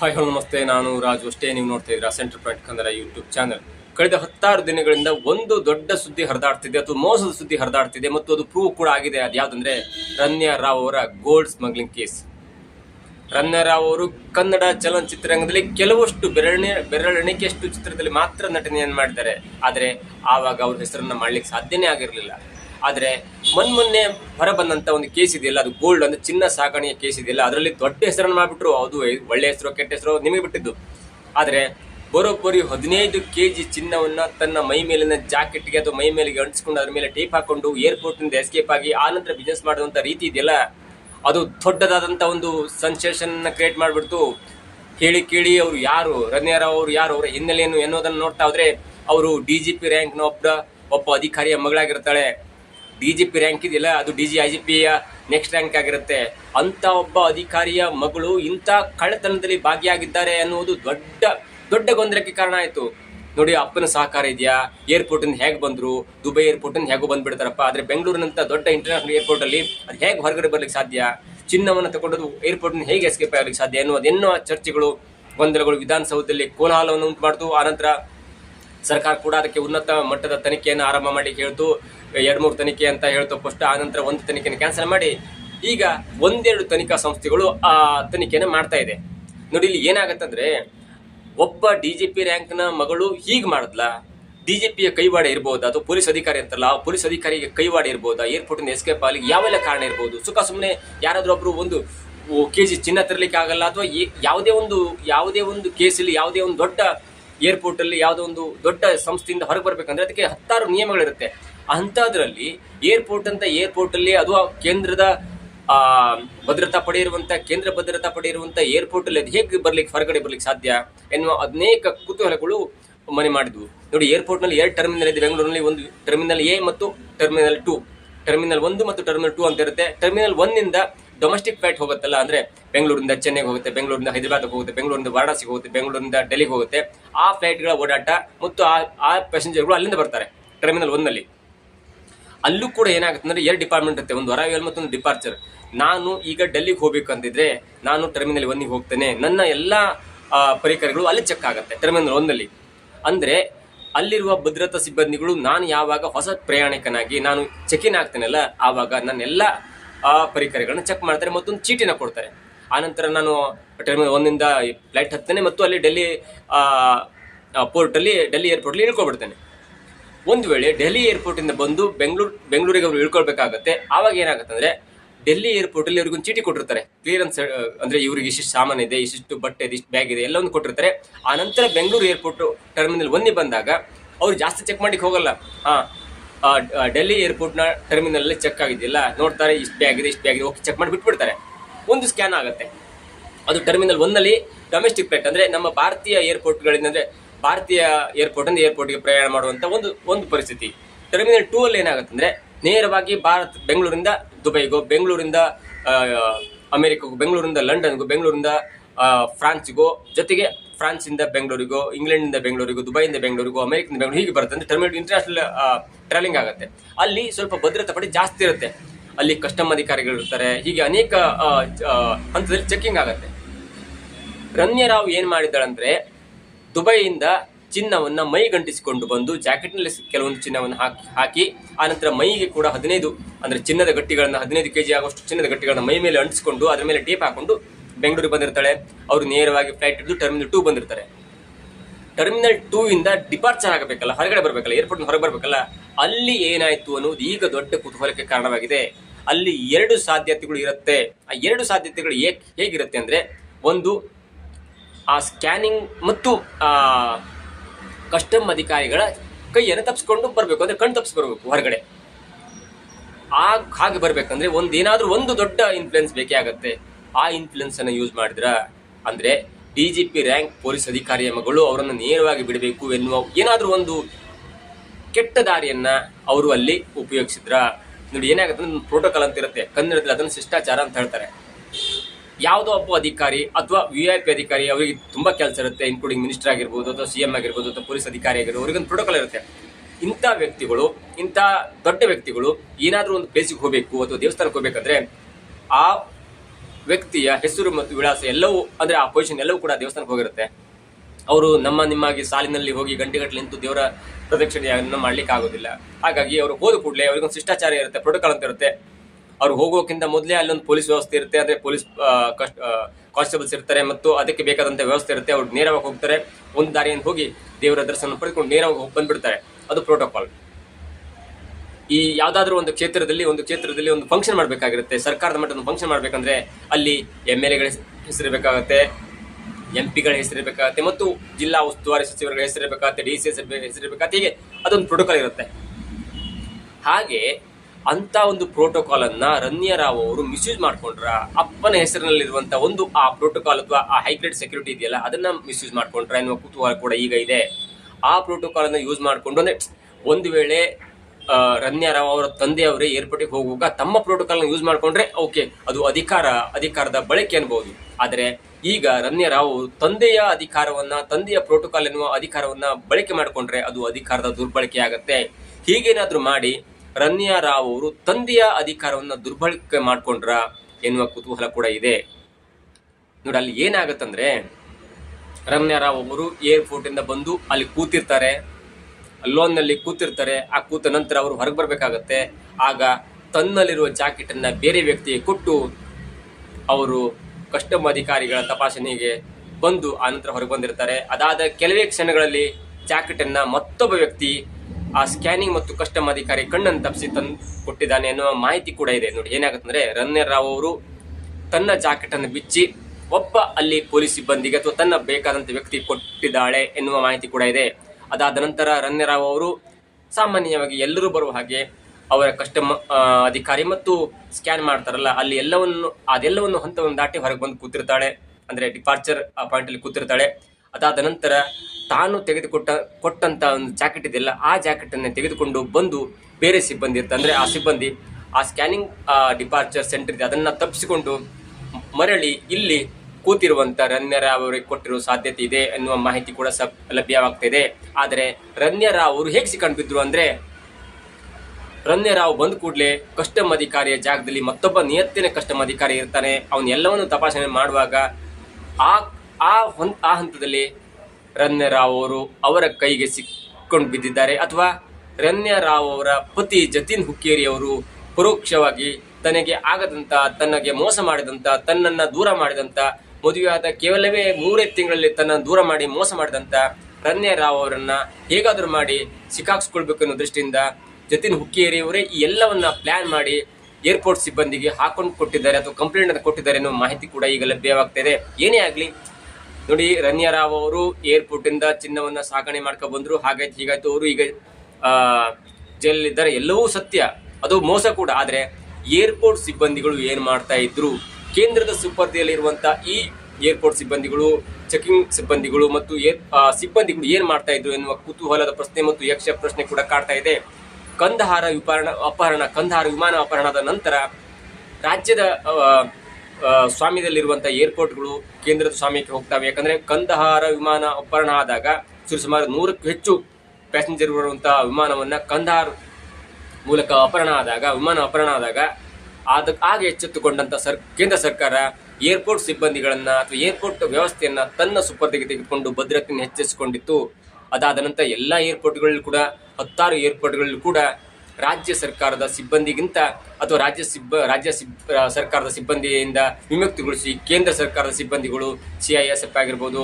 Hi hello ನಮಸ್ತೆ, ನಾನು ರಾಜು ಅಷ್ಟೇ. ನೀವು ನೋಡ್ತಾ ಇದ್ದೀರಾ Central Point Kannada YouTube channel ಕಳೆದ ಹತ್ತಾರು ದಿನಗಳಿಂದ ಒಂದು ದೊಡ್ಡ ಸುದ್ದಿ ಹರಿದಾಡ್ತಿದೆ, ಅಥವಾ ಮೋಸದ ಸುದ್ದಿ ಹರಿದಾಡ್ತಿದೆ, ಮತ್ತು ಅದು ಪ್ರೂವ್ ಕೂಡ ಆಗಿದೆ. ಅದು ಯಾವುದಂದ್ರೆ ರನ್ಯಾ ರಾವ್ ಅವರ gold smuggling case Ranya Rao ಅವರು ಕನ್ನಡ ಚಲನಚಿತ್ರರಂಗದಲ್ಲಿ ಕೆಲವಷ್ಟು ಬೆರಳೆ ಬೆರಳೆಣಿಕೆಯಷ್ಟು ಚಿತ್ರದಲ್ಲಿ ಮಾತ್ರ ನಟನೆಯನ್ನು ಮಾಡಿದ್ದಾರೆ. ಆದರೆ ಆವಾಗ ಅವ್ರ ಹೆಸರನ್ನು ಮಾಡ್ಲಿಕ್ಕೆ ಸಾಧ್ಯನೇ ಆಗಿರಲಿಲ್ಲ. ಆದರೆ ಮೊನ್ನೆ ಹೊರಬಂದಂಥ ಒಂದು ಕೇಸ್ ಇದೆಯಲ್ಲ, ಅದು ಗೋಲ್ಡ್ ಅಂದ್ರೆ ಚಿನ್ನ ಸಾಗಣೆಯ ಕೇಸ್ ಇದೆಯಲ್ಲ, ಅದರಲ್ಲಿ ದೊಡ್ಡ ಹೆಸರನ್ನು ಮಾಡಿಬಿಟ್ರು, ಅದು ಒಳ್ಳೆ ಹೆಸರು, ಕೆಟ್ಟ ಹೆಸರು ನಿಮಗೆ ಬಿಟ್ಟಿದ್ದು. ಆದರೆ ಬರೋಬ್ಬರಿ ಹದಿನೈದು ಕೆ ಜಿ ಚಿನ್ನವನ್ನ ತನ್ನ ಮೈ ಮೇಲಿನ ಜಾಕೆಟ್ಗೆ ಅಥವಾ ಮೈ ಮೇಲೆಗೆ ಅಂಟಿಸ್ಕೊಂಡು ಅದ್ರ ಮೇಲೆ ಟೇಪ್ ಹಾಕೊಂಡು ಏರ್ಪೋರ್ಟ್ನಿಂದ ಎಸ್ಕೇಪ್ ಆಗಿ ಆ ನಂತರ ಬಿಸ್ನೆಸ್ ಮಾಡುವಂಥ ರೀತಿ ಇದೆಯಲ್ಲ, ಅದು ದೊಡ್ಡದಾದಂಥ ಒಂದು ಸನ್ಸೇಷನ್ನ ಕ್ರಿಯೇಟ್ ಮಾಡಿಬಿಡ್ತು. ಕೇಳಿ ಕೇಳಿ ಅವರು ಯಾರು ರನ್ಯಾರಾವ್ ಅವರು ಯಾರು, ಅವರ ಹಿನ್ನೆಲೆಯನ್ನು ಎನ್ನುವುದನ್ನು ನೋಡ್ತಾ ಹೋದ್ರೆ, ಅವರು ಡಿ ಜಿ ಪಿ ರ್ಯಾಂಕ್ನ ಒಬ್ಬ ಒಬ್ಬ ಅಧಿಕಾರಿಯ ಮಗಳಾಗಿರ್ತಾಳೆ. ಡಿ ಜಿ ಪಿ ರ್ಯಾಂಕ್ ಇದೆಯಲ್ಲ, ಅದು ಡಿ ಜಿ ಐ ಜಿ ಪಿಯ ನೆಕ್ಸ್ಟ್ ರ್ಯಾಂಕ್ ಆಗಿರುತ್ತೆ. ಅಂತ ಒಬ್ಬ ಅಧಿಕಾರಿಯ ಮಗಳು ಇಂಥ ಕಳ್ಳತನದಲ್ಲಿ ಭಾಗಿಯಾಗಿದ್ದಾರೆ ಅನ್ನುವುದು ದೊಡ್ಡ ದೊಡ್ಡ ಗೊಂದಲಕ್ಕೆ ಕಾರಣ ಆಯಿತು. ನೋಡಿ, ಅಪ್ಪನ ಸಹಕಾರ ಇದೆಯಾ? ಏರ್ಪೋರ್ಟ್ ಇಂದ ಹೇಗೆ ಬಂದ್ರು? ದುಬೈ ಏರ್ಪೋರ್ಟ್ ಇಂದ ಹೇಗೋ ಬಂದ್ಬಿಡ್ತಾರಪ್ಪ. ಆದ್ರೆ ಬೆಂಗಳೂರಿನಂತ ದೊಡ್ಡ ಇಂಟರ್ನ್ಯಾಷನಲ್ ಏರ್ಪೋರ್ಟ್ ಅಲ್ಲಿ ಅದು ಹೇಗೆ ಹೊರಗಡೆ ಬರ್ಲಿಕ್ಕೆ ಸಾಧ್ಯ? ಚಿನ್ನವನ್ನು ತಗೊಂಡು ಏರ್ಪೋರ್ಟ್ ಇಂದ ಹೇಗೆ ಎಸ್ಕೇಪ್ ಆಗ್ಲಿಕ್ಕೆ ಸಾಧ್ಯ ಎನ್ನುವುದು ಎನ್ನುವ ಚರ್ಚೆಗಳು, ಗೊಂದಲಗಳು ವಿಧಾನಸೌಧದಲ್ಲಿ ಕೋಲಾಹಲವನ್ನು ಉಂಟು ಮಾಡಿತು. ಆನಂತರ ಸರ್ಕಾರ ಕೂಡ ಅದಕ್ಕೆ ಉನ್ನತ ಮಟ್ಟದ ತನಿಖೆಯನ್ನು ಆರಂಭ ಮಾಡಿ ಹೇಳ್ತು. ಎರಡು ಮೂರು ತನಿಖೆ ಅಂತ ಹೇಳ್ತು. ಫಸ್ಟ್ ಆನಂತರ ಒಂದು ತನಿಖೆಯನ್ನು ಕ್ಯಾನ್ಸಲ್ ಮಾಡಿ. ಈಗ ಒಂದೆರಡು ತನಿಖಾ ಸಂಸ್ಥೆಗಳು ಆ ತನಿಖೆಯನ್ನು ಮಾಡ್ತಾ ಇದೆ. ನೋಡಿ ಇಲ್ಲಿ ಏನಾಗತ್ತಂದ್ರೆ, ಒಬ್ಬ ಡಿ ಜಿ ಪಿ ರ್ಯಾಂಕ್ನ ಮಗಳು ಹೀಗೆ ಮಾಡಿದ್ಲ. ಡಿ ಜಿ ಪಿಯ ಕೈವಾಡ ಇರ್ಬೋದು ಅಥವಾ ಪೊಲೀಸ್ ಅಧಿಕಾರಿ ಅಂತಲ್ಲ ಆ ಪೊಲೀಸ್ ಅಧಿಕಾರಿಗೆ ಕೈವಾಡ ಇರ್ಬೋದಾ, ಏರ್ಪೋರ್ಟಿಂದ ಎಸ್ಕೇಪ್ ಆಗಲಿ ಯಾವೆಲ್ಲ ಕಾರಣ ಇರ್ಬೋದು, ಸುಖ ಸುಮ್ಮನೆ ಯಾರಾದರೂ ಒಬ್ಬರು ಒಂದು ಕೆ ಜಿ ಚಿನ್ನ ತರಲಿಕ್ಕೆ ಆಗಲ್ಲ, ಅಥವಾ ಯಾವುದೇ ಒಂದು ಯಾವುದೇ ಒಂದು ಕೇಸಲ್ಲಿ ಯಾವುದೇ ಒಂದು ದೊಡ್ಡ ಏರ್ಪೋರ್ಟ್ ಅಲ್ಲಿ ಯಾವುದೋ ಒಂದು ದೊಡ್ಡ ಸಂಸ್ಥೆಯಿಂದ ಹೊರಗೆ ಬರಬೇಕಂದ್ರೆ ಅದಕ್ಕೆ ಹತ್ತಾರು ನಿಯಮಗಳಿರುತ್ತೆ. ಅಂಥದ್ರಲ್ಲಿ ಏರ್ಪೋರ್ಟ್ ಅಂತ ಏರ್ಪೋರ್ಟ್ ಅಲ್ಲಿ ಅದು ಕೇಂದ್ರದ, ಆ, ಭದ್ರತಾ ಪಡೆ ಕೇಂದ್ರ ಭದ್ರತಾ ಪಡೆ ಏರ್ಪೋರ್ಟ್ ಅಲ್ಲಿ ಅದು ಹೇಗೆ ಬರ್ಲಿಕ್ಕೆ, ಹೊರಗಡೆ ಬರ್ಲಿಕ್ಕೆ ಸಾಧ್ಯ ಎನ್ನುವ ಅನೇಕ ಕುತೂಹಲಗಳು ಮನೆ ಮಾಡಿದ್ವು. ನೋಡಿ ಏರ್ಪೋರ್ಟ್ನಲ್ಲಿ ಎರಡು ಟರ್ಮಿನಲ್ ಇದೆ. ಬೆಂಗಳೂರಿನಲ್ಲಿ ಒಂದು ಟರ್ಮಿನಲ್ ಎ ಮತ್ತು ಟರ್ಮಿನಲ್ ಟು ಟರ್ಮಿನಲ್ ಒಂದು ಮತ್ತು ಟರ್ಮಿನಲ್ ಟು ಅಂತ ಇರುತ್ತೆ. ಟರ್ಮಿನಲ್ ಒನ್ನಿಂದ ಡೊಮೆಸ್ಟಿಕ್ ಫ್ಲೈಟ್ ಹೋಗುತ್ತಲ್ಲ, ಅಂದ್ರೆ ಬೆಂಗಳೂರಿಂದ ಚೆನ್ನೈಗೆ ಹೋಗುತ್ತೆ, ಬೆಂಗಳೂರಿಂದ ಹೈದರಾಬಾದ್ಗೆ ಹೋಗುತ್ತೆ, ಬೆಂಗಳೂರಿಂದ ವಾರಣಾಸಿಗೆ ಹೋಗುತ್ತೆ, ಬೆಂಗಳೂರಿಂದ ಡೆಲ್ಲಿಗೆ ಹೋಗುತ್ತೆ. ಆ ಫ್ಲೈಟ್ಗಳ ಓಡಾಟ ಮತ್ತು ಆ ಆ ಪ್ಯಾಸೆಂಜರ್ಗಳು ಅಲ್ಲಿಂದ ಬರ್ತಾರೆ ಟರ್ಮಿನಲ್ ಒಂದಲ್ಲಿ ಅಲ್ಲೂ ಕೂಡ ಏನಾಗುತ್ತೆ ಅಂದ್ರೆ ಎರಡು ಡಿಪಾರ್ಟ್ಮೆಂಟ್ ಇರುತ್ತೆ, ಒಂದು ಅರೈವಲ್ ಮತ್ತು ಒಂದು ಡಿಪಾರ್ಚರ್ ನಾನು ಈಗ ಡೆಲ್ಲಿಗೆ ಹೋಗ್ಬೇಕಂತಿದ್ರೆ ನಾನು ಟರ್ಮಿನಲ್ ಒಂದಿಗೆ ಹೋಗ್ತೇನೆ. ನನ್ನ ಎಲ್ಲ ಪರಿಕರಗಳು ಅಲ್ಲಿ ಚೆಕ್ ಆಗುತ್ತೆ ಟರ್ಮಿನಲ್ ಒಂದಲ್ಲಿ ಅಂದ್ರೆ ಅಲ್ಲಿರುವ ಭದ್ರತಾ ಸಿಬ್ಬಂದಿಗಳು, ನಾನು ಯಾವಾಗ ಹೊಸ ಪ್ರಯಾಣಿಕನಾಗಿ, ನಾನು ಚೆಕ್ ಇನ್ ಆಗ್ತೇನಲ್ಲ, ಆವಾಗ ನನ್ನೆಲ್ಲ ಆ ಪರಿಕರಗಳನ್ನ ಚೆಕ್ ಮಾಡ್ತಾರೆ ಮತ್ತೊಂದು ಚೀಟಿನ ಕೊಡ್ತಾರೆ. ಆನಂತರ ನಾನು ಟರ್ಮಿನಲ್ ಒಂದಿಂದ ಫ್ಲೈಟ್ ಹತ್ತೇನೆ ಮತ್ತು ಅಲ್ಲಿ ಡೆಲ್ಲಿ ಪೋರ್ಟಲ್ಲಿ ಡೆಲ್ಲಿ ಏರ್ಪೋರ್ಟಲ್ಲಿ ಇಳ್ಕೊಬಿಡ್ತೇನೆ. ಒಂದು ವೇಳೆ ಡೆಲ್ಲಿ ಏರ್ಪೋರ್ಟ್ ಇಂದ ಬಂದು ಬೆಂಗಳೂರು, ಬೆಂಗಳೂರಿಗೆ ಅವರು ಇಳ್ಕೊಳ್ಬೇಕಾಗತ್ತೆ. ಆವಾಗ ಏನಾಗುತ್ತೆ ಅಂದ್ರೆ ಡೆಲ್ಲಿ ಏರ್ಪೋರ್ಟ್ ಅಲ್ಲಿ ಅವ್ರಿಗೊಂದು ಚೀಟಿ ಕೊಟ್ಟಿರ್ತಾರೆ. ಕ್ಲಿಯರೆನ್ಸ್ ಅಂದ್ರೆ ಇವ್ರಿಗೆ ಇಷ್ಟಿಷ್ಟು ಸಾಮಾನು ಇದೆ, ಇಷ್ಟಿಷ್ಟು ಬಟ್ಟೆ ಇದೆ, ಇಷ್ಟು ಬ್ಯಾಗ್ ಇದೆ, ಎಲ್ಲವನ್ನು ಕೊಟ್ಟಿರ್ತಾರೆ. ಆನಂತರ ನಂತರ ಬೆಂಗಳೂರು ಏರ್ಪೋರ್ಟ್ ಟರ್ಮಿನಲ್ ಒಂದೇ ಬಂದಾಗ ಅವ್ರು ಜಾಸ್ತಿ ಚೆಕ್ ಮಾಡಿಕ್ ಹೋಗಲ್ಲ. ಹಾ ಡೆಲ್ಲಿ ಏರ್ಪೋರ್ಟ್ನ ಟರ್ಮಿನಲ್ ಅಲ್ಲಿ ಚೆಕ್ ಆಗಿದೆಯಲ್ಲ? ನೋಡ್ತಾರೆ, ಇಷ್ಟು ಬ್ಯಾಗ್ ಇದೆ, ಇಷ್ಟು ಇದೆ ಓಕೆ ಚೆಕ್ ಮಾಡಿ ಬಿಟ್ಬಿಡ್ತಾರೆ ಒಂದು ಸ್ಕ್ಯಾನ್ ಆಗುತ್ತೆ. ಅದು ಟರ್ಮಿನಲ್ ಒಂದಲ್ಲಿ ಡೊಮೆಸ್ಟಿಕ್ ಫ್ಲೈಟ್ ಅಂದ್ರೆ ನಮ್ಮ ಭಾರತೀಯ ಏರ್ಪೋರ್ಟ್ಗಳಿಂದ ಅಂದ್ರೆ ಭಾರತೀಯ ಏರ್ಪೋರ್ಟ್ ಇಂದ ಏರ್ಪೋರ್ಟ್ಗೆ ಪ್ರಯಾಣ ಮಾಡುವಂತ ಒಂದು ಒಂದು ಪರಿಸ್ಥಿತಿ. ಟರ್ಮಿನಲ್ ಟೂ ಅಲ್ಲಿ ಏನಾಗುತ್ತೆ ಅಂದ್ರೆ ನೇರವಾಗಿ ಭಾರತ್, ಬೆಂಗಳೂರಿಂದ ದುಬೈಗೋ, ಬೆಂಗಳೂರಿಂದ ಅಮೆರಿಕಗೂ, ಬೆಂಗಳೂರಿಂದ ಲಂಡನ್ಗೂ, ಬೆಂಗಳೂರಿಂದ ಫ್ರಾನ್ಸ್ಗೂ ಜೊತೆಗೆ ಫ್ರಾನ್ಸಿಂದ ಬೆಂಗಳೂರಿಗೋ ಇಂಗ್ಲೆಂಡಿಂದ ಬೆಂಗಳೂರಿಗೂ, ದುಬೈಯಿಂದ ಬೆಂಗಳೂರಿಗೂ ಅಮೆರಿಕ ಬೆಂಗಳೂರು ಹೀಗೆ ಬರುತ್ತೆ. ಅಂದ್ರೆ ಟರ್ಮಿನಲ್ ಇಂಟರ್ನ್ಯಾಷನಲ್ ಟ್ರಾವೆಲಿಂಗ್ ಆಗುತ್ತೆ. ಅಲ್ಲಿ ಸ್ವಲ್ಪ ಭದ್ರತಾ ಪಡೆ ಜಾಸ್ತಿ ಇರುತ್ತೆ. ಅಲ್ಲಿ ಕಸ್ಟಮ್ ಅಧಿಕಾರಿಗಳು ಇರ್ತಾರೆ. ಹೀಗೆ ಅನೇಕ ಹಂತದಲ್ಲಿ ಚೆಕ್ಕಿಂಗ್ ಆಗುತ್ತೆ. ರನ್ಯರಾವ್ ಏನ್ ಮಾಡಿದ್ದಾಳಂದ್ರೆ, ದುಬೈಯಿಂದ ಚಿನ್ನವನ್ನ ಮೈ ಗಂಟಿಸಿಕೊಂಡು ಬಂದು ಜಾಕೆಟ್ನಲ್ಲಿ ಕೆಲವೊಂದು ಚಿನ್ನವನ್ನು ಹಾಕಿ ಹಾಕಿ ಆನಂತರ ಮೈಗೆ ಕೂಡ ಹದಿನೈದು, ಅಂದ್ರೆ ಚಿನ್ನದ ಗಟ್ಟಿಗಳನ್ನ ಹದಿನೈದು ಕೆಜಿ ಆಗುವಷ್ಟು ಚಿನ್ನದ ಗಟ್ಟಿಗಳನ್ನ ಮೈ ಮೇಲೆ ಅಂಟಿಸಿಕೊಂಡು, ಅದರ ಮೇಲೆ ಟೇಪ್ ಹಾಕೊಂಡು ಬೆಂಗಳೂರಿಗೆ ಬಂದಿರ್ತಾಳೆ, ಅವರು ನೇರವಾಗಿ ಫ್ಲೈಟ್ ಹಿಡಿದು ಟರ್ಮಿನಲ್ ಟೂ ಬಂದಿರ್ತಾರೆ. ಟರ್ಮಿನಲ್ ಟೂ ಇಂದ ಡಿಪಾರ್ಚರ್ ಆಗಬೇಕಲ್ಲ, ಹೊರಗಡೆ ಬರಬೇಕಲ್ಲ ಏರ್ಪೋರ್ಟ್ ಹೊರಗೆ ಬರಬೇಕಲ್ಲ, ಅಲ್ಲಿ ಏನಾಯ್ತು ಅನ್ನೋದು ಈಗ ದೊಡ್ಡ ಕುತೂಹಲಕ್ಕೆ ಕಾರಣವಾಗಿದೆ. ಅಲ್ಲಿ ಎರಡು ಸಾಧ್ಯತೆಗಳು ಇರುತ್ತೆ. ಆ ಎರಡು ಸಾಧ್ಯತೆಗಳು ಏಕ್, ಹೇಗಿರುತ್ತೆ ಅಂದ್ರೆ, ಒಂದು, ಆ ಸ್ಕ್ಯಾನಿಂಗ್ ಮತ್ತು ಕಸ್ಟಮ್ ಅಧಿಕಾರಿಗಳ ಕೈಯನ್ನು ತಪ್ಪಿಸ್ಕೊಂಡು ಬರಬೇಕು, ಅಂದ್ರೆ ಕಣ್ಣು ತಪ್ಪಿಸಿ ಬರಬೇಕು ಹೊರಗಡೆ. ಆ ಹಾಗೆ ಬರಬೇಕಂದ್ರೆ ಒಂದು ಏನಾದರೂ ಒಂದು ದೊಡ್ಡ ಇನ್ಫ್ಲುಯೆನ್ಸ್ ಬೇಕೇ ಆಗತ್ತೆ. ಆ ಇನ್ಫ್ಲುಯೆನ್ಸ್ ಅನ್ನು ಯೂಸ್ ಮಾಡಿದ್ರ ಅಂದ್ರೆ ಡಿ ರ್ಯಾಂಕ್ ಪೊಲೀಸ್ ಅಧಿಕಾರಿಯ ಮಗಳು ಅವರನ್ನು ನೇರವಾಗಿ ಬಿಡಬೇಕು ಎನ್ನುವ ಏನಾದರೂ ಒಂದು ಕೆಟ್ಟ ದಾರಿಯನ್ನ ಅವರು ಅಲ್ಲಿ ಉಪಯೋಗಿಸಿದ್ರ. ನೋಡಿ, ಏನಾಗುತ್ತೆ ಅಂದ್ರೆ ಪ್ರೋಟೋಕಾಲ್ ಅಂತ ಇರುತ್ತೆ. ಕನ್ನಡದಲ್ಲಿ ಅದನ್ನು ಶಿಷ್ಟಾಚಾರ ಅಂತ ಹೇಳ್ತಾರೆ. ಯಾವುದೋ ಒಬ್ಬ ಅಧಿಕಾರಿ ಅಥವಾ ವಿ ಐ ಪಿ ಅಧಿಕಾರಿ ಅವರಿಗೆ ತುಂಬಾ ಕೆಲಸ ಇರುತ್ತೆ ಇನ್ಕ್ಲೂಡಿಂಗ್ ಮಿನಿಸ್ಟರ್ ಆಗಿರ್ಬೋದು ಅಥವಾ ಸಿ ಎಂ ಆಗಿರ್ಬೋದು ಅಥವಾ ಪೊಲೀಸ್ ಅಧಿಕಾರಿ ಆಗಿರ್ಬೋದು ಅವರಿಗೊಂದು ಪ್ರೋಟೋಕಾಲ್ ಇರುತ್ತೆ. ಇಂಥ ವ್ಯಕ್ತಿಗಳು, ಇಂಥ ದೊಡ್ಡ ವ್ಯಕ್ತಿಗಳು ಏನಾದರೂ ಒಂದು ಪ್ಲೇಸಿಗೆ ಹೋಗಬೇಕು ಅಥವಾ ದೇವಸ್ಥಾನಕ್ಕೆ ಹೋಗ್ಬೇಕಂದ್ರೆ ಆ ವ್ಯಕ್ತಿಯ ಹೆಸರು ಮತ್ತು ವಿಳಾಸ ಎಲ್ಲವೂ, ಅಂದ್ರೆ ಆ ಪೊಸಿಷನ್ ಎಲ್ಲವೂ ಕೂಡ ದೇವಸ್ಥಾನಕ್ಕೆ ಹೋಗಿರುತ್ತೆ. ಅವರು ನಮ್ಮ ನಿಮ್ಮಾಗಿ ಸಾಲಿನಲ್ಲಿ ಹೋಗಿ ಗಂಟೆಗಟ್ಟಲೆ ನಿಂತು ದೇವರ ಪ್ರದಕ್ಷಿಣೆಯನ್ನು ಮಾಡ್ಲಿಕ್ಕೆ ಆಗೋದಿಲ್ಲ. ಹಾಗಾಗಿ ಅವರು ಹೋದ ಕೂಡಲೇ ಅವ್ರಿಗೊಂದು ಶಿಷ್ಟಾಚಾರ ಇರುತ್ತೆ ಪ್ರೋಟೋಕಾಲ್ ಅಂತ ಇರುತ್ತೆ. ಅವ್ರು ಹೋಗೋಕ್ಕಿಂತ ಮೊದಲೇ ಅಲ್ಲೊಂದು ಪೊಲೀಸ್ ವ್ಯವಸ್ಥೆ ಇರುತ್ತೆ, ಅಂದ್ರೆ ಪೊಲೀಸ್ ಕಾನ್ಸ್ಟೇಬಲ್ಸ್ ಇರ್ತಾರೆ ಮತ್ತು ಅದಕ್ಕೆ ಬೇಕಾದಂತ ವ್ಯವಸ್ಥೆ ಇರುತ್ತೆ. ಅವ್ರು ನೇರವಾಗಿ ಹೋಗ್ತಾರೆ, ಒಂದು ದಾರಿಯನ್ನು ಹೋಗಿ ದೇವರ ದರ್ಶನ ಪಡೆದುಕೊಂಡು ನೇರವಾಗಿ ಹೋಗಿ ಬಂದ್ಬಿಡ್ತಾರೆ. ಅದು ಪ್ರೋಟೋಕಾಲ್ ಈ ಯಾವ್ದಾದ್ರು ಒಂದು ಕ್ಷೇತ್ರದಲ್ಲಿ ಒಂದು ಕ್ಷೇತ್ರದಲ್ಲಿ ಒಂದು ಫಂಕ್ಷನ್ ಮಾಡಬೇಕಾಗಿರುತ್ತೆ. ಸರ್ಕಾರದ ಮಟ್ಟದ ಫಂಕ್ಷನ್ ಮಾಡಬೇಕಂದ್ರೆ ಅಲ್ಲಿ ಎಂ ಎಲ್ ಎಗಳ ಹೆಸರಿರಬೇಕಾಗತ್ತೆ, ಎಂ ಪಿಗಳ ಹೆಸರಿರಬೇಕಾಗತ್ತೆ, ಮತ್ತು ಜಿಲ್ಲಾ ಉಸ್ತುವಾರಿ ಸಚಿವರುಗಳ ಹೆಸರಿರಬೇಕಾಗತ್ತೆ, ಡಿ ಸಿ ಹೆಸರಿರಬೇಕಾಗತ್ತೆ, ಹೀಗೆ ಅದೊಂದು ಪ್ರೋಟೋಕಾಲ್ ಇರುತ್ತೆ. ಹಾಗೆ ಅಂತ ಒಂದು ಪ್ರೋಟೋಕಾಲ್ ಅನ್ನ ರನ್ಯರಾವ್ ಅವರು ಮಿಸ್ಯೂಸ್ ಮಾಡ್ಕೊಂಡ್ರ ಅಪ್ಪನ ಹೆಸರಿನಲ್ಲಿರುವಂತ ಒಂದು ಆ ಪ್ರೋಟೋಕಾಲ್ ಅಥವಾ ಆ ಹೈಗ್ರೇಡ್ ಸೆಕ್ಯೂರಿಟಿ ಇದೆಯಲ್ಲ, ಅದನ್ನ ಮಿಸ್ಯೂಸ್ ಮಾಡ್ಕೊಂಡ್ರ ಎನ್ನುವ ಕುತೂಹಲ ಕೂಡ ಈಗ ಇದೆ. ಆ ಪ್ರೋಟೋಕಾಲ್ ಅನ್ನ ಯೂಸ್ ಮಾಡಿಕೊಂಡು ಒಂದು ವೇಳೆ ರನ್ಯಾರಾವ್ ಅವರ ತಂದೆಯವರೇ ಏರ್ಪೋರ್ಟಿಗೆ ಹೋಗುವಾಗ ತಮ್ಮ ಪ್ರೋಟೋಕಾಲ್ ಯೂಸ್ ಮಾಡ್ಕೊಂಡ್ರೆ ಓಕೆ ಅದು ಅಧಿಕಾರ, ಅಧಿಕಾರದ ಬಳಕೆ ಅನ್ಬೋದು. ಆದರೆ ಈಗ ರನ್ಯರಾವ್ ತಂದೆಯ ಅಧಿಕಾರವನ್ನ, ತಂದೆಯ ಪ್ರೋಟೋಕಾಲ್ ಎನ್ನುವ ಅಧಿಕಾರವನ್ನ ಬಳಕೆ ಮಾಡಿಕೊಂಡ್ರೆ ಅದು ಅಧಿಕಾರದ ದುರ್ಬಳಕೆ ಆಗತ್ತೆ. ಹೀಗೇನಾದ್ರೂ ಮಾಡಿ ರನ್ಯಾರಾವ್ ಅವರು ತಂದೆಯ ಅಧಿಕಾರವನ್ನ ದುರ್ಬಳಕೆ ಮಾಡ್ಕೊಂಡ್ರ ಎನ್ನುವ ಕುತೂಹಲ ಕೂಡ ಇದೆ. ನೋಡಿ, ಅಲ್ಲಿ ಏನಾಗತ್ತಂದ್ರೆ ರಮ್ಯಾ ರಾವ್ ಅವರು ಏರ್ಪೋರ್ಟ್ ಇಂದ ಬಂದು ಅಲ್ಲಿ ಕೂತಿರ್ತಾರೆ. ಲೋನ್ನಲ್ಲಿ ಕೂತಿರ್ತಾರೆ, ಆ ಕೂತ ನಂತರ ಅವರು ಹೊರಗೆ ಬರ್ಬೇಕಾಗತ್ತೆ. ಆಗ ತನ್ನಲ್ಲಿರುವ ಜಾಕೆಟ್ ಅನ್ನ ಬೇರೆ ವ್ಯಕ್ತಿಗೆ ಕೊಟ್ಟು ಅವರು ಕಸ್ಟಮ್ ಅಧಿಕಾರಿಗಳ ತಪಾಸಣೆಗೆ ಬಂದು ಆನಂತರ ಹೊರಗೆ ಬಂದಿರ್ತಾರೆ. ಅದಾದ ಕೆಲವೇ ಕ್ಷಣಗಳಲ್ಲಿ ಜಾಕೆಟ್ ಅನ್ನ ಮತ್ತೊಬ್ಬ ವ್ಯಕ್ತಿ ಆ ಸ್ಕ್ಯಾನಿಂಗ್ ಮತ್ತು ಕಸ್ಟಮ್ ಅಧಿಕಾರಿ ಕಣ್ಣನ್ನು ತಪ್ಪಿಸಿ ತಂದು ಕೊಟ್ಟಿದ್ದಾನೆ ಎನ್ನುವ ಮಾಹಿತಿ ಕೂಡ ಇದೆ. ನೋಡಿ, ಏನಾಗುತ್ತಂದ್ರೆ ರನ್ನರ್ ರಾವ್ ಅವರು ತನ್ನ ಜಾಕೆಟ್ ಅನ್ನು ಬಿಚ್ಚಿ ಒಬ್ಬ ಅಲ್ಲಿ ಪೊಲೀಸ್ ಸಿಬ್ಬಂದಿಗೆ ಅಥವಾ ತನ್ನ ಬೇಕಾದಂತ ವ್ಯಕ್ತಿ ಕೊಟ್ಟಿದ್ದಾಳೆ ಎನ್ನುವ ಮಾಹಿತಿ ಕೂಡ ಇದೆ. ಅದಾದ ನಂತರ ರನ್ಯರಾವ್ ಅವರು ಸಾಮಾನ್ಯವಾಗಿ ಎಲ್ಲರೂ ಬರುವ ಹಾಗೆ ಅವರ ಕಸ್ಟಮ್ ಅಧಿಕಾರಿ ಮತ್ತು ಸ್ಕ್ಯಾನ್ ಮಾಡ್ತಾರಲ್ಲ, ಅಲ್ಲಿ ಎಲ್ಲವನ್ನು, ಅದೆಲ್ಲವನ್ನು ಹಂತವನ್ನು ದಾಟಿ ಹೊರಗೆ ಬಂದು ಕೂತಿರ್ತಾಳೆ, ಅಂದ್ರೆ ಡಿಪಾರ್ಚರ್ ಪಾಯಿಂಟ್ ಅಲ್ಲಿ ಕೂತಿರ್ತಾಳೆ. ಅದಾದ ನಂತರ ತಾನು ತೆಗೆದುಕೊಟ್ಟ, ಕೊಟ್ಟಂತ ಒಂದು ಜಾಕೆಟ್ ಇದೆಯಲ್ಲ, ಆ ಜಾಕೆಟ್ ಅನ್ನ ತೆಗೆದುಕೊಂಡು ಬಂದು ಬೇರೆ ಸಿಬ್ಬಂದಿ ಇರ್ತಾರೆ ಅಂದರೆ ಆ ಸಿಬ್ಬಂದಿ ಆ ಸ್ಕ್ಯಾನಿಂಗ್ ಡಿಪಾರ್ಚರ್ ಸೆಂಟರ್ ಇದೆ. ಅದನ್ನ ತಪ್ಪಿಸಿಕೊಂಡು ಮರಳಿ ಇಲ್ಲಿ ಕೂತಿರುವಂತ ರನ್ಯರಾವ್ ಅವರಿಗೆ ಕೊಟ್ಟಿರುವ ಸಾಧ್ಯತೆ ಇದೆ ಎನ್ನುವ ಮಾಹಿತಿ ಕೂಡ ಸಬ್ ಲಭ್ಯವಾಗ್ತಿದೆ. ಆದರೆ ರನ್ಯರಾವ್ ಅವರು ಹೇಗೆ ಸಿಕ್ಕಂಡು ಬಿದ್ರು ಅಂದ್ರೆ, ರನ್ಯರಾವ್ ಬಂದ ಕೂಡಲೇ ಕಸ್ಟಮ್ ಅಧಿಕಾರಿಯ ಜಾಗದಲ್ಲಿ ಮತ್ತೊಬ್ಬ ನಿಯತ್ತಿನ ಕಸ್ಟಮ್ ಅಧಿಕಾರಿ ಇರ್ತಾನೆ. ಅವನ್ನೆಲ್ಲವನ್ನು ತಪಾಸಣೆ ಮಾಡುವಾಗ ಆ ಆ ಹಂತದಲ್ಲಿ ರನ್ಯರಾವ್ ಅವರು ಅವರ ಕೈಗೆ ಸಿಕ್ಕೊಂಡು ಬಿದ್ದಿದ್ದಾರೆ ಅಥವಾ ರನ್ಯರಾವ್ ಅವರ ಪತಿ ಜತಿನ್ ಹುಕ್ಕೇರಿ ಅವರು ಪರೋಕ್ಷವಾಗಿ ತನಗೆ ಆಗದಂತ, ತನಗೆ ಮೋಸ ಮಾಡಿದಂತ, ತನ್ನನ್ನ ದೂರ ಮಾಡಿದಂತ ಮದುವೆಯಾದ ಕೇವಲವೇ ಮೂರೇ ತಿಂಗಳಲ್ಲಿ ತನ್ನ ದೂರ ಮಾಡಿ ಮೋಸ ಮಾಡಿದಂತ ರನ್ಯರಾವ್ ಅವರನ್ನ ಹೇಗಾದರೂ ಮಾಡಿ ಸಿಕ್ಕಾಕ್ಸ್ಕೊಳ್ಬೇಕು ಅನ್ನೋ ದೃಷ್ಟಿಯಿಂದ ಜತಿನ್ ಹುಕ್ಕೇರಿ ಅವರೇ ಈ ಎಲ್ಲವನ್ನ ಪ್ಲಾನ್ ಮಾಡಿ ಏರ್ಪೋರ್ಟ್ ಸಿಬ್ಬಂದಿಗೆ ಹಾಕೊಂಡು ಕೊಟ್ಟಿದ್ದಾರೆ ಅಥವಾ ಕಂಪ್ಲೇಂಟ್ ಅನ್ನು ಕೊಟ್ಟಿದ್ದಾರೆ ಅನ್ನೋ ಮಾಹಿತಿ ಕೂಡ ಈಗ ಲಭ್ಯವಾಗ್ತಾ ಇದೆ. ಏನೇ ಆಗ್ಲಿ, ನೋಡಿ ರನ್ಯರಾವ್ ಅವರು ಏರ್ಪೋರ್ಟ್ ಇಂದ ಚಿನ್ನವನ್ನ ಸಾಗಣೆ ಮಾಡ್ಕೊಂಡು ಬಂದ್ರು. ಹಾಗಾಯ್ತು, ಹೀಗಾಯ್ತು. ಅವರು ಈಗ ಜೈಲಲ್ಲಿದ್ದಾರೆ. ಎಲ್ಲವೂ ಸತ್ಯ. ಅದು ಮೋಸ ಕೂಡ. ಆದ್ರೆ ಏರ್ಪೋರ್ಟ್ ಸಿಬ್ಬಂದಿಗಳು ಏನು ಮಾಡ್ತಾ ಇದ್ರು? ಕೇಂದ್ರದ ಸುಪರ್ದಿಯಲ್ಲಿರುವಂತ ಈ ಏರ್ಪೋರ್ಟ್ ಸಿಬ್ಬಂದಿಗಳು ಚೆಕಿಂಗ್ ಸಿಬ್ಬಂದಿಗಳು ಮತ್ತು ಸಿಬ್ಬಂದಿಗಳು ಏನ್ ಮಾಡ್ತಾ ಇದ್ರು ಎನ್ನುವ ಕುತೂಹಲದ ಪ್ರಶ್ನೆ ಮತ್ತು ಯಕ್ಷ ಪ್ರಶ್ನೆ ಕೂಡ ಕಾಡ್ತಾ ಇದೆ. ಕಂದಹಾರ ವಿಪರಣ ಅಪಹರಣ, ಕಂದಹಾರ ವಿಮಾನ ಅಪಹರಣದ ನಂತರ ರಾಜ್ಯದ ಸ್ವಾಮ್ಯದಲ್ಲಿರುವಂಥ ಏರ್ಪೋರ್ಟ್ಗಳು ಕೇಂದ್ರದ ಸ್ವಾಮ್ಯಕ್ಕೆ ಹೋಗ್ತವೆ. ಯಾಕಂದ್ರೆ ಕಂದಹಾರ ವಿಮಾನ ಅಪಹರಣ ಆದಾಗ ಸುಮಾರು ನೂರಕ್ಕೂ ಹೆಚ್ಚು ಪ್ಯಾಸೆಂಜರ್ ಬರುವಂತಹ ವಿಮಾನವನ್ನ ಕಂದಹಾರ ಮೂಲಕ ಅಪಹರಣ ಆದಾಗ, ವಿಮಾನ ಅಪಹರಣ ಆದಾಗ ಆದ ಆಗ ಎಚ್ಚೆತ್ತುಕೊಂಡಂಥ ಸರ್, ಕೇಂದ್ರ ಸರ್ಕಾರ ಏರ್ಪೋರ್ಟ್ ಸಿಬ್ಬಂದಿಗಳನ್ನು ಅಥವಾ ಏರ್ಪೋರ್ಟ್ ವ್ಯವಸ್ಥೆಯನ್ನ ತನ್ನ ಸುಪರ್ದಿಗೆ ತೆಗೆದುಕೊಂಡು ಭದ್ರತೆಯನ್ನು ಹೆಚ್ಚಿಸಿಕೊಂಡಿತ್ತು. ಅದಾದ ನಂತರ ಎಲ್ಲ ಏರ್ಪೋರ್ಟ್ಗಳಲ್ಲೂ ಕೂಡ, ಹತ್ತಾರು ಏರ್ಪೋರ್ಟ್ಗಳಲ್ಲೂ ಕೂಡ ರಾಜ್ಯ ಸರ್ಕಾರದ ಸಿಬ್ಬಂದಿಗಿಂತ ಅಥವಾ ರಾಜ್ಯ ಸಿಬ್ಬ, ರಾಜ್ಯ ಸಿಬ್ ಸರ್ಕಾರದ ಸಿಬ್ಬಂದಿಯಿಂದ ವಿಮುಕ್ತಿಗೊಳಿಸಿ ಕೇಂದ್ರ ಸರ್ಕಾರದ ಸಿಬ್ಬಂದಿಗಳು ಸಿ ಐ ಎಸ್ ಎಫ್ ಆಗಿರ್ಬೋದು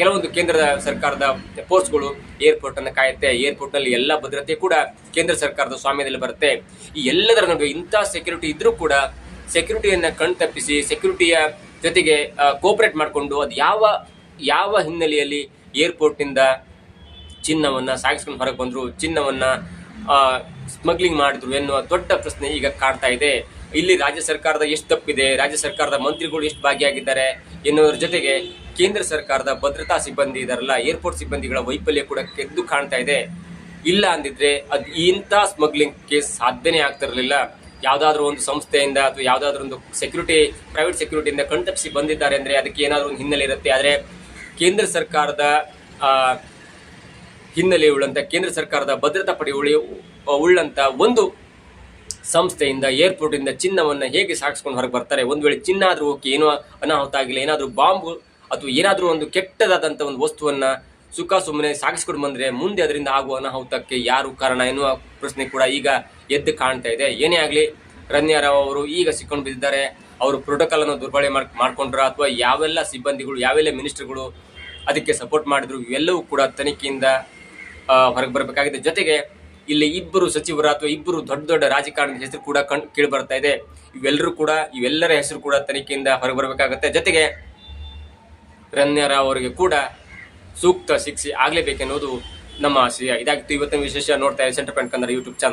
ಕೆಲವೊಂದು ಕೇಂದ್ರದ ಸರ್ಕಾರದ ಪೋಸ್ಟ್ಗಳು ಏರ್ಪೋರ್ಟ್ ಅನ್ನು ಕಾಯುತ್ತೆ. ಏರ್ಪೋರ್ಟ್ನಲ್ಲಿ ಎಲ್ಲ ಭದ್ರತೆ ಕೂಡ ಕೇಂದ್ರ ಸರ್ಕಾರದ ಸ್ವಾಮ್ಯದಲ್ಲಿ ಬರುತ್ತೆ. ಈ ಎಲ್ಲದರ ನಡುವೆ ಇಂಥ ಸೆಕ್ಯೂರಿಟಿ ಇದ್ದರೂ ಕೂಡ ಸೆಕ್ಯೂರಿಟಿಯನ್ನ ಕಣ್ತಪ್ಪಿಸಿ, ಸೆಕ್ಯೂರಿಟಿಯ ಜೊತೆಗೆ ಕೋಪರೇಟ್ ಮಾಡಿಕೊಂಡು ಅದು ಯಾವ ಯಾವ ಹಿನ್ನೆಲೆಯಲ್ಲಿ ಏರ್ಪೋರ್ಟ್ನಿಂದ ಚಿನ್ನವನ್ನ ಸಾಗಿಸ್ಕೊಂಡು ಹೊರಗೆ ಬಂದರು, ಚಿನ್ನವನ್ನ ಸ್ಮಗ್ಲಿಂಗ್ ಮಾಡಿದ್ರು ಎನ್ನುವ ದೊಡ್ಡ ಪ್ರಶ್ನೆ ಈಗ ಕಾಡ್ತಾ ಇದೆ. ಇಲ್ಲಿ ರಾಜ್ಯ ಸರ್ಕಾರದ ಎಷ್ಟು ತಪ್ಪಿದೆ? ರಾಜ್ಯ ಸರ್ಕಾರದ ಮಂತ್ರಿಗಳು ಎಷ್ಟು ಭಾಗಿಯಾಗಿದ್ದಾರೆ ಎನ್ನುವುದರ ಜೊತೆಗೆ ಕೇಂದ್ರ ಸರ್ಕಾರದ ಭದ್ರತಾ ಸಿಬ್ಬಂದಿ ಇದಾರಲ್ಲ ಏರ್ಪೋರ್ಟ್ ಸಿಬ್ಬಂದಿಗಳ ವೈಫಲ್ಯ ಕೂಡ ಕೆದ್ದು ಕಾಣ್ತಾ ಇದೆ. ಇಲ್ಲ ಅಂದಿದ್ರೆ ಅದು ಇಂಥ ಸ್ಮಗ್ಲಿಂಗ್ ಕೇಸ್ ಸಾಧ್ಯನೇ ಆಗ್ತಿರಲಿಲ್ಲ ಯಾವುದಾದ್ರೂ ಒಂದು ಸಂಸ್ಥೆಯಿಂದ ಅಥವಾ ಯಾವುದಾದ್ರೂ ಒಂದು ಸೆಕ್ಯೂರಿಟಿ ಪ್ರೈವೇಟ್ ಸೆಕ್ಯೂರಿಟಿಯಿಂದ ಕಣ್ತಪ್ಪಿಸಿ ಬಂದಿದ್ದಾರೆ ಅಂದ್ರೆ ಅದಕ್ಕೆ ಏನಾದರೂ ಒಂದು ಹಿನ್ನೆಲೆ ಇರುತ್ತೆ. ಆದರೆ ಕೇಂದ್ರ ಸರ್ಕಾರದ ಆ, ಹಿನ್ನೆಲೆ ಉಳ್ಳಂತ ಕೇಂದ್ರ ಸರ್ಕಾರದ ಭದ್ರತಾ ಪಡೆ ಉಳಿ ಉಳ್ಳಂತ ಒಂದು ಸಂಸ್ಥೆಯಿಂದ ಏರ್ಪೋರ್ಟ್ ಇಂದ ಚಿನ್ನವನ್ನ ಹೇಗೆ ಸಾಗಿಸ್ಕೊಂಡು ಹೊರಗೆ ಬರ್ತಾರೆ? ಒಂದ್ ವೇಳೆ ಚಿನ್ನ ಆದ್ರೂ ಓಕೆ ಏನೋ ಅನಾಹುತ ಆಗಿಲ್ಲ ಏನಾದ್ರೂ ಬಾಂಬ್ ಅಥವಾ ಏನಾದ್ರೂ ಒಂದು ಕೆಟ್ಟದಾದಂತ ಒಂದು ವಸ್ತುವನ್ನ ಸುಖ ಸುಮ್ಮನೆ ಸಾಗಿಸ್ಕೊಂಡು ಬಂದರೆ ಮುಂದೆ ಅದರಿಂದ ಆಗುವ ಅನಾಹುತಕ್ಕೆ ಯಾರು ಕಾರಣ ಎನ್ನುವ ಪ್ರಶ್ನೆ ಕೂಡ ಈಗ ಎದ್ದು ಕಾಣ್ತಾ ಇದೆ. ಏನೇ ಆಗಲಿ ರನ್ಯಾರಾವ್ ಅವರು ಈಗ ಸಿಕ್ಕೊಂಡು ಬಿದ್ದಿದ್ದಾರೆ. ಅವರು ಪ್ರೋಟೋಕಾಲ್ ಅನ್ನು ದುರ್ಬಳಕೆ ಮಾಡ್ ಮಾಡ್ಕೊಂಡ್ರ ಅಥವಾ ಯಾವೆಲ್ಲ ಸಿಬ್ಬಂದಿಗಳು ಯಾವೆಲ್ಲ ಮಿನಿಸ್ಟರ್ಗಳು ಅದಕ್ಕೆ ಸಪೋರ್ಟ್ ಮಾಡಿದ್ರು ಇವೆಲ್ಲವೂ ಕೂಡ ತನಿಖೆಯಿಂದ ಹೊರಗೆ ಬರಬೇಕಾಗಿದೆ. ಜೊತೆಗೆ ಇಲ್ಲಿ ಇಬ್ಬರು ಸಚಿವರ ಅಥವಾ ಇಬ್ಬರು ದೊಡ್ಡ ದೊಡ್ಡ ರಾಜಕಾರಣದ ಹೆಸರು ಕೂಡ ಕಣ್ ಕೇಳಿ ಬರ್ತಾ ಇದೆ. ಇವೆಲ್ಲರೂ ಕೂಡ, ಇವೆಲ್ಲರ ಹೆಸರು ಕೂಡ ತನಿಖೆಯಿಂದ ಹೊರಗೆ ಬರಬೇಕಾಗುತ್ತೆ. ಜೊತೆಗೆ ರನ್ಯರಾವ್ ಅವರಿಗೆ ಕೂಡ ಸೂಕ್ತ ಶಿಕ್ಷೆ ಆಗ್ಲೇಬೇಕೆನ್ನುವುದು ನಮ್ಮ ಆಶಯ ಇದಾಗಿತ್ತು ಇವತ್ತಿನ ವಿಶೇಷ ನೋಡ್ತಾ ಇದೆ Centre Point Kannada YouTube channel.